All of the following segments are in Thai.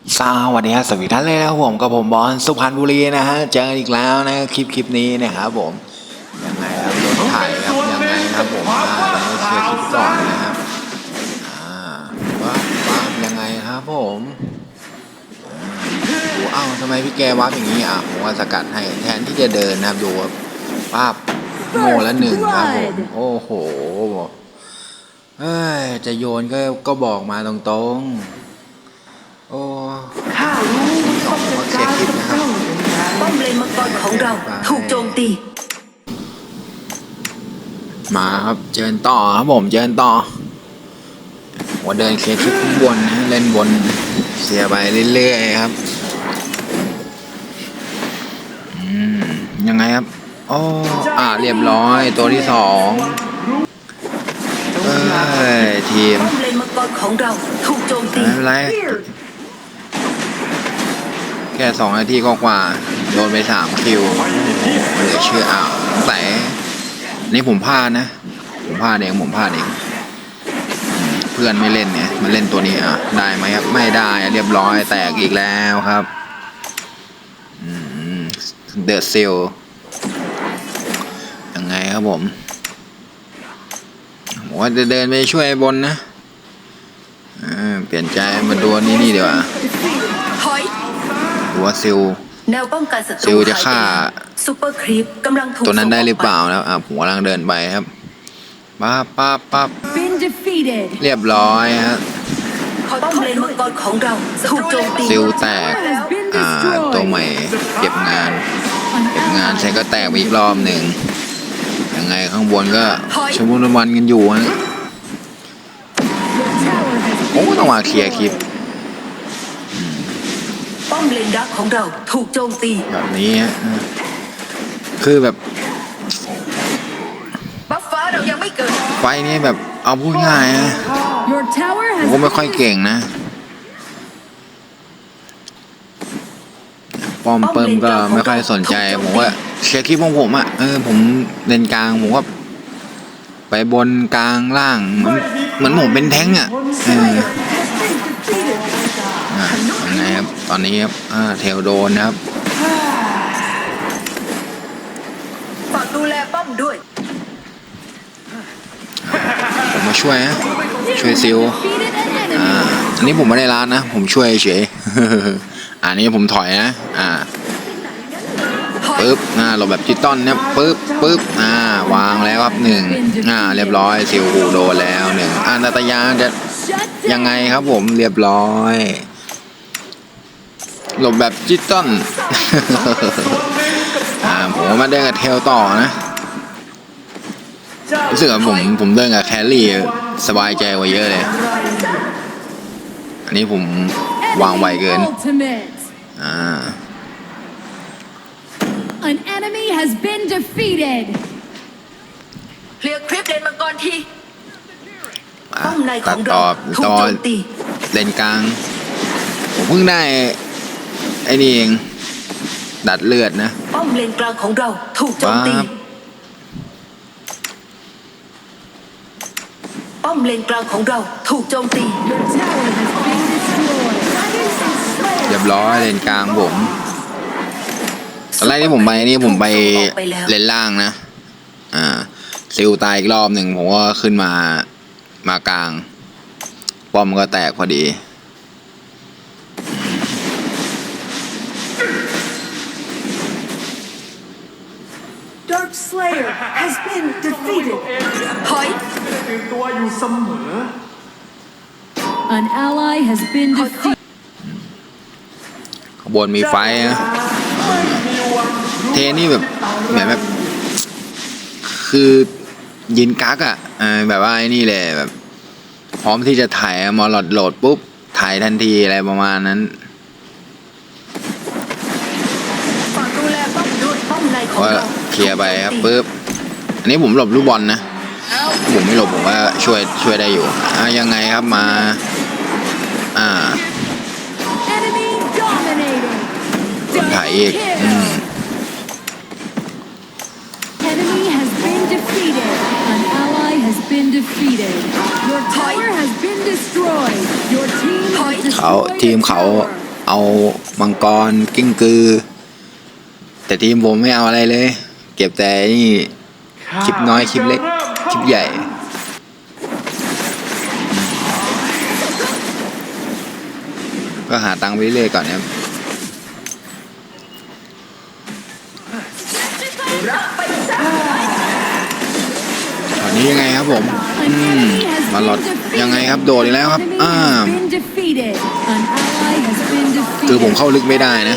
สวัสดีครับสวัสดีท่านเลยนะครับผมกับผมบอลสุพรรณบุรีนะฮะเจอกันอีกแล้วนะคลิปคลิปนี้นะครับผมยังไงครับรถไถครับยังไงครับผมอ่าเราเคลียร์คลิปก่อนนะครับอ่าว่าว่ายังไงครับผมดูเอ้าทำไมพี่แกวับอย่างนี้อะผมว่าสกัดให้แทนที่จะเดินนะครับดูว่าป้าบโง่ละหนึ่งครับผมโอ้โหเอ้ยจะโยนก็ก็บอกมาตรงๆ โอ้ข้ารู้ต้องจัดการกับเจ้าอย่างไรป้อมเลนมังกรของเราถูกโจมตี มาครับ เจอกันต่อครับผม เจอกันต่อว่าเดินเคลียร์คลิปข้างบนนะเล่นบนเสียไปเรื่อยๆครับอืมยังไงครับโอ้อ่าเรียบร้อยตัวที่สองเอ้ยทีมป้อมเลนมังกรของเราถูกโจมตีไม่เป็นไรแค่สองนาทีก็กว่าโดนไปสามคิวเหลือเชื่ออ้าวแต่นี่ผมพลาดนะ ผมพลาดเองผมพลาดเองเพื่อนไม่เล่นเนี่ยมาเล่นตัวนี้อะได้ไหมครับไม่ได้เรียบร้อยแตกอีกแล้วครับเดอะเซลยังไงครับผมผมว่าจะเดินไปช่วยบนนะเปลี่ยนใจมาดูนนี้นี่ดีกว่า ดูว่าซิลแนวป้องกันศัตซิรูลจะฆ่าซูเปอร์ครีปกำลังถูกตัวนั้นได้ส่งกหรือเปล่าแล้วอะผมกำลังเดินไปครับปั๊บปั๊บปั๊บ Been defeated เรียบร้อยฮะป้อมเลนมังกรของเราถูกโจมตีซิลแตกอ่าตัวใหม่เก็บงานเก็บงานใช้ก็แตกไปอีกรอบหนึ่งยังไงข้างบนก็ชมวนวันกันอยู่ฮะผมก็ต้องมาเคลียร์คลิปป้ อมเลนดักของเราถูกโจมตี แบบนี้ฮะคือแบบบัฟฟ้าเรายังไม่เกิด ไฟนี้แบบเอาพูดง่ายนะ Your tower ผม has ก็ไม่ค่อยเก่งนะป้อมเปิมก็ไม่ค่อยสนใจ ผมว่าเคลียร์คลิปของผมอะเออผมเลนกลางผมก็ไปบนกลางล่างเหมือนเหมือนผมเป็นแท้งอะเออ อะยังไงครับ ตอนนี้ครับอ่าเทลโดนนะครับฝากดูแลป้อมด้วย ผมมาช่วยนะช่วยซิล defeated an อ่า enemy. อันนี้ผมไม่ได้ร้านนะ ผมช่วยเฉยอันนี้ผมถอยนะ อ่าถอยปึ๊บอ่าหลบแบบจิตตอนเนี่ยปึ๊บปึ๊บอ่าวางแล้วครับหนึ่งอ่าเรียบร้อยซิลหูโดนแล้วหนึ่งอ่านาตายาจะ Shut ยังไง down. ครับผมเรียบร้อย หลบแบบจิตตอนอ่าผมมาเดินกับเทลต่อนะรู้สึกว่าผมผมเดินกับแคลรี่สบายใจกว่าเยอะเลย อันนี้ผมวางไวเกิน Enemy ultimate. อ่า An enemy has been defeated. เคลียร์คลิปเลนมังกรทีอะป้อมในขตัอดงต่เราอถูกต่อโจมตีเลนกลาง ผมเพิ่งได้ไอ้นี่เอง ดัดเลือดนะ ป้อมเลนกลางของเราถูกโจมตี ปั๊บ ป้อมเลนกลางของเราถูกโจมตี Your tower has been destroyed. เรียบร้อยเลนกลางผมตอนแรกที่ผมไปนี่ผมไปถูกส่งออกไปแล้วเลนล่างนะ อ่าซิลตายอีกรอบหนึ่งผมก็ขึ้นมามากลาง ป้อมก็แตกพอดี Dark Slayer has been defeated. ถอยตื่นตัวอยู่เสมอ An ally has been defeated. ขางบวนมีไฟนะเทนี่แบบเหมือนแบบ คือยินกักอะเออแบบว่าไอ้นี่เลยแบบ พร้อมที่จะถ่ายอะมอลอดโหลดปุ๊บ ถ่ายทันทีอะไรประมาณนั้นฝากดูแลป้อมด้วยป้อมในของว่าเรา เคลียร์ไปครับปุ๊บอันนี้ผมหลบลูกบอลนะผมไม่หลบผมว่าช่วยช่วยได้อยู่อะยังไงครับมา อ่า Enemy dominated. คนถ่ายอีก Double อืม kill. Enemy has been defeated. An ally has been defeated. Your tower has been destroyed. Your team has เขา destroyed ทีม a เขา tower. เอามังกรกิ้งกือ แต่ทีมผมไม่เอาอะไรเลยเก็บแต่นี่คลิปน้อยคลิปเล็กคลิปใหญ่ก็หาตังค์ไปเรื่อยๆก่อนนะครับตอนนี้ยังไงครับผม An enemy has มา been หลอด defeated. ยังไงครับโดดอีกแล้วครับ Enemy อ่า has been defeated. An ally has been defeated. คือผมเข้าลึกไม่ได้นะ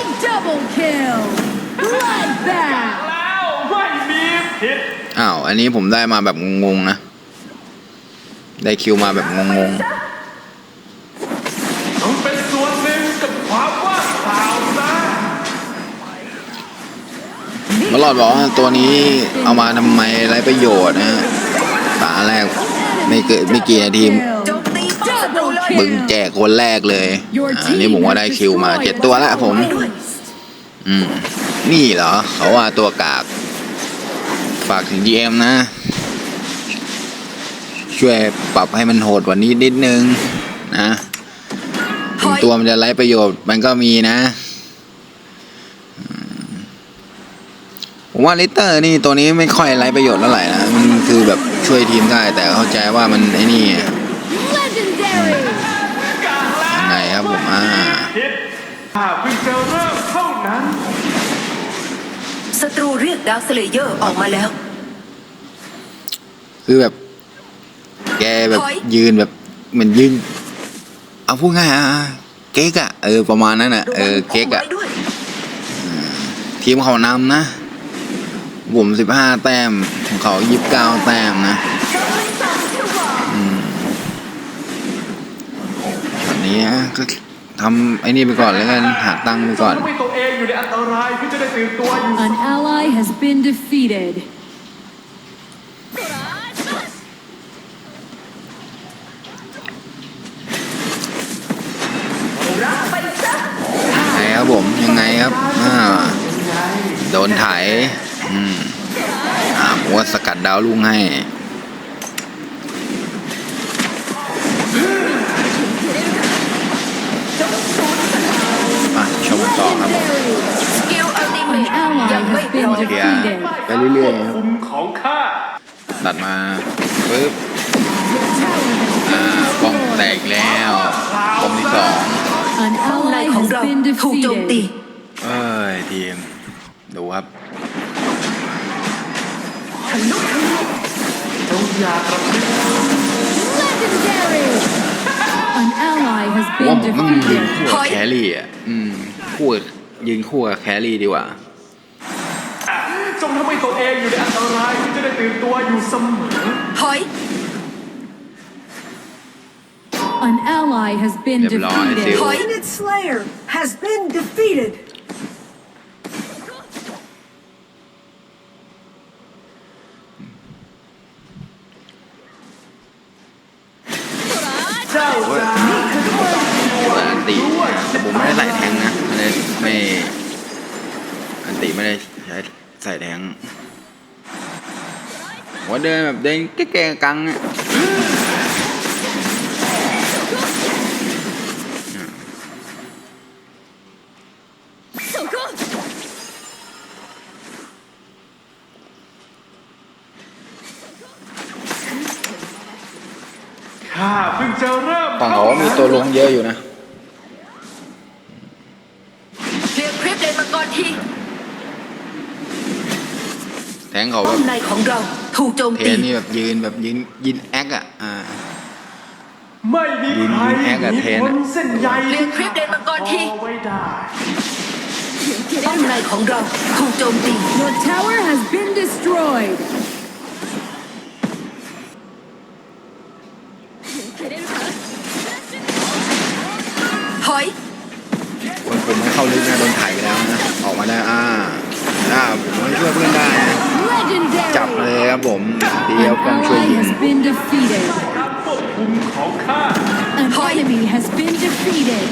อ้าว อันนี้ผมได้มาแบบงงๆนะ ได้คิวมาแบบงงต้องเป็นส่วนหนึ่งกับความว่างเปล่านะๆมาหลอดบอกว่าตัวนี้เอามาทำไมไรประโยชน์นะฮะตาแรกไม่เกิดไม่กี่นาทีมึงแจกคนแรกเลยอันนี้ผมว่าได้คิวมาเจ็ดตัวละผม อืม นี่เหรอ เขาว่าตัวกาก ฝากถึง GM นะ ช่วยปรับให้มันโหดกว่านี้นิดนึงนะถึงตัวมันจะไร้ประโยชน์มันก็มีนะอืมผมว่าลิเตอร์นี่ตัวนี้ไม่ค่อยไร้ประโยชน์เท่าไหร่นะ มันคือแบบช่วยทีมได้ แต่เข้าใจว่ามันไอ้นี่ Legendary. ยังไงครับผมอ่า ผิดถ้าเพิ่งจะเริ่มเท่านั้น ศัตรูเรียกดาวสเลเยอร์ออกมาแล้ว คือแบบ แกแบบถอย ยืนแบบเหมือนยืน เอาพูดง่ายๆอะเก๊กอะเออประมาณนั้นอะเออเก๊กอะไว้ด้วย ทีมเขานำนะผมสิบห้าแต้มของเขายี่สิบเก้าแต้มนะอืมช็อตนี้ฮะก็ทำไอ้นี่ไปก่อนแล้วกันหาตังค์ไปก่อนทำให้ตัวเองอยู่ในอันตรายเพื่อจะได้ตื่นตัวอยู่ An ally has been defeated. ไงครับผมยังไงครับอ่าโดนไถอืมอ่าผมว่าสกัดดาวลุงให้ เรื่อยๆครับคุมของข้าตัดมาปึ๊บอ่าป้องแตกแล้วป้องที่สอง An ป้อมใน ally ของ has เรา been ถูกโจมตี defeated. เอ้ยทีมดูครับจงอย่ากระพริบ Legendary. An ally has ว่า been ผมต้องยืน defeated. คู่กับแครี่อะ อืมคู่กับยืนคู่กับแครี่ดีกว่า จงทำให้ตัวเองอยู่ในอันตรายเพื่อจะได้ตื่นตัวอยู่เสมอ ถอย An ally has been Đẹp lòi, defeated. xíu. Unit Slayer has been defeated. เจ้าจะอันติแต่ผมไม่ได้ใส่แทงนะไม่ได้ไม่อันติไม่ได้ใช้ ใส่แทงว่าเดินแบบเดินแก่ๆกังอะข้าเพิ่งจะเริ่มฝั่งเขาก็มีตัวลงเยอะอยู่นะเคลียร์คลิปเลนมังกรที แทงเขาแบป้อบมในของเราถูกโจมเทตีนนี่แบบยืนแบบยืนยินแอคอะอ่า ไม่มียืนใครยืนแอคกับเทนพ้อะนเส้นใยเรียกคลิปเลนมังกรที เอาไว้ได้ ป้อมในของเราถูกโจมตี Your tower has been destroyed. ถอย คนผมไม่เข้าลึกนะโดนถ่ายไปแล้วนะ ออกมาได้อ่า อ่าผมไม่ช่วยเพื่อนได้นะจับ Legendary. เลยครับผมเดี An ยวกันช่วย ally ยิง has been defeated. การควบคุมของข้า An enemy has been defeated.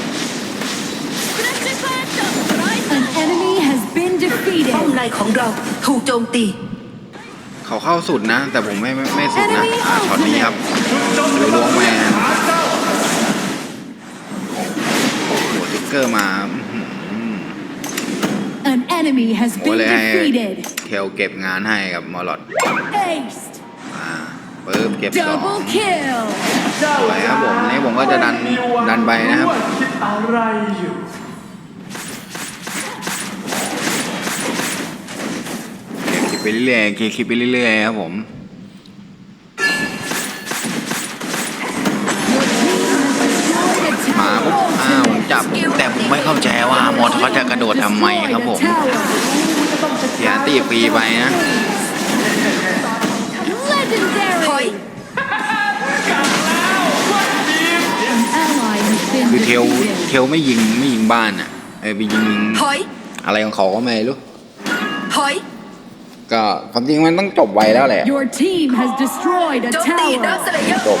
An enemy has been ป้อม defeated. ในของเราถูกโจมตี เขาเข้าสุดนะ แต่ผมไม่ไม่ไม่สุดนะ Enemy อ่าช็อตนี้ครับจุดจบไปล้วงแมนหาเจ้าโอ้โหสิบเกอร์มาอื้อหือ An enemy has โอ้ been เลยให้ defeated. เทลเก็บงานให้กับมอลลอด Aced. อ่าปึ๊บเก็บสอง Double kill. เจ้าสวยครับผมนี่ผมก็จะดันดันไปนะครับ ว่าคิดอะไรอยู่คลิปไปเรื่อยๆคลิปไปเรื่อยๆครับผม เข้าใจว่ามอสเขาจะกระโดดทำไมครับผม Destroyed a tower. เสียตีฟรีไปนะ Legendary. An ally has been คือเทล defeated. เทลไม่ยิงไม่ยิงบ้านอะเออไปยิงถอยอะไรของเขาก็ไม่รู้ถอยก็ความจริงมันต้องจบไวแล้วแหละ Your team has destroyed a โจมตีดักส tower. เลเยอร์จบ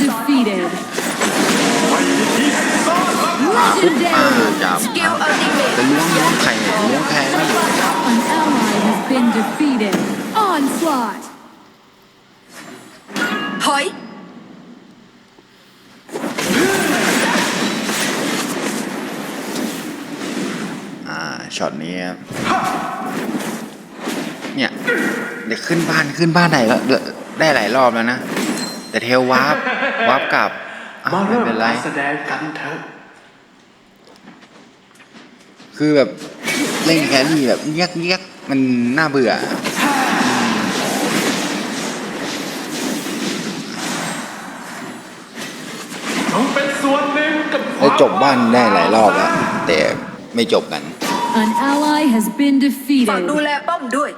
ช็อตนี้ครับเนี่ยเดี๋ยวขึ้นบ้านขึ้นบ้านไหนก็ได้หลายรอบแล้วนะ แต่เทลวาร์ปวาร์ปกลับอ้าวมาไม่เริ่มเป็นไรการแสดงกันเถอะคือแบบเล่นแครี่แบบเงียกเงียกมันน่าเบื่อต้องเป็นส่วนหนึ่งกับควาได้มจบบ้านได้หลายรอบแล้วแต่ไม่จบกัน An ally has been ฝากดู defeated. แลป้อมด้วย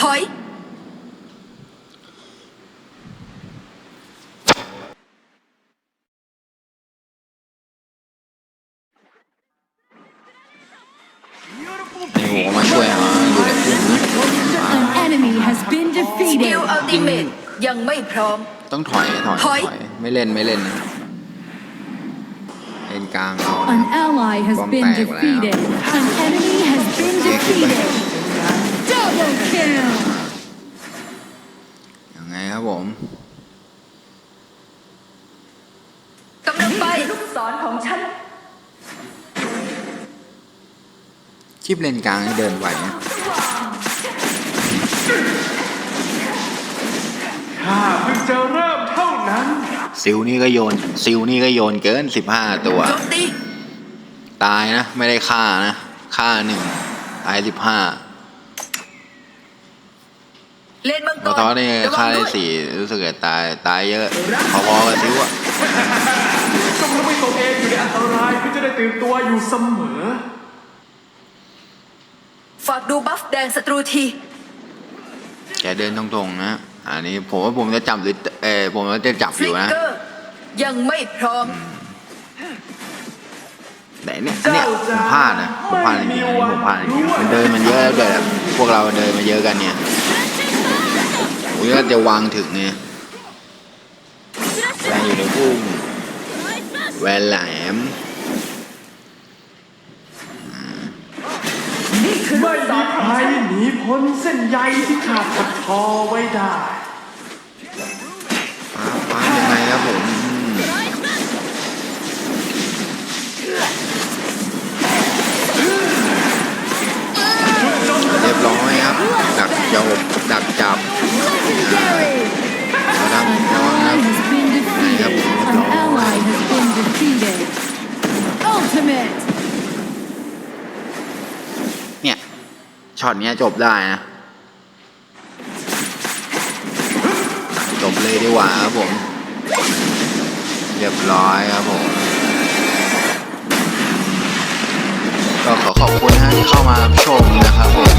ถอยนี่ผมก็มาช่วยหาอยู่ในพุ่มนะ An enemy has been สกิล defeated. อัลติเมทยังไม่พร้อม ต้องถอยถอยถอยถอย ไม่เล่นไม่เล่นนะเล่น กลางเอานะ An ally has Bom been tag แล้ว defeated. An enemy has been defeated. Double kill. ยังไงครับผมกำลังไปลูกศรของฉันคลิปเลนกลางนี่เดินไหวนะข้าเพิ่งจะเริ่มเท่านั้น ซิลนี่ก็โยน ซิลนี่ก็โยนเกินสิบห้าตัวโจมตีตายนะ ไม่ได้ฆ่านะ ฆ่าหนึ่งตายสิบห้าเลนมังกมอรทอนี่ระวัฆ่างได้ด้วยสี่รู้สึกจะตายตายเยอะพอๆกับซิวอะต้องทำให้ตัวเองอยู่ในอันตรายเพื่อจะได้ตื่นตัวอยู่เสมอ ฝากดูบัฟแดงศัตรูที แกเดินตรงๆนะ อันนี้ผมว่าผมจะจับหรือเออผมว่าจะจับฟอลิยู่กนะเกอร์ยังไม่พร้อม แต่เนี่ยอันเนี่ยผมพลาดนะผมพลาดจริงๆอันนี้ผมพลาดจริงๆมันเดินมันเยอะแล้วด้วยอะพวกเราเดินมาเยอะกันเนี่ยผมก็จะวางถึงเนี่ยแรงอยู่ในพุ่มแวนแหลมไม่มีใครหนี พ้นเส้นใยที่ขาดกับคอไว้ได้ฟ้าฟ้ายังไงครับผม ช็อตเนี้ยจบได้นะ จบเลยดีกว่าครับผม เรียบร้อยครับผม ก็ขอขอบคุณนที่เข้ามาชมนะครับผม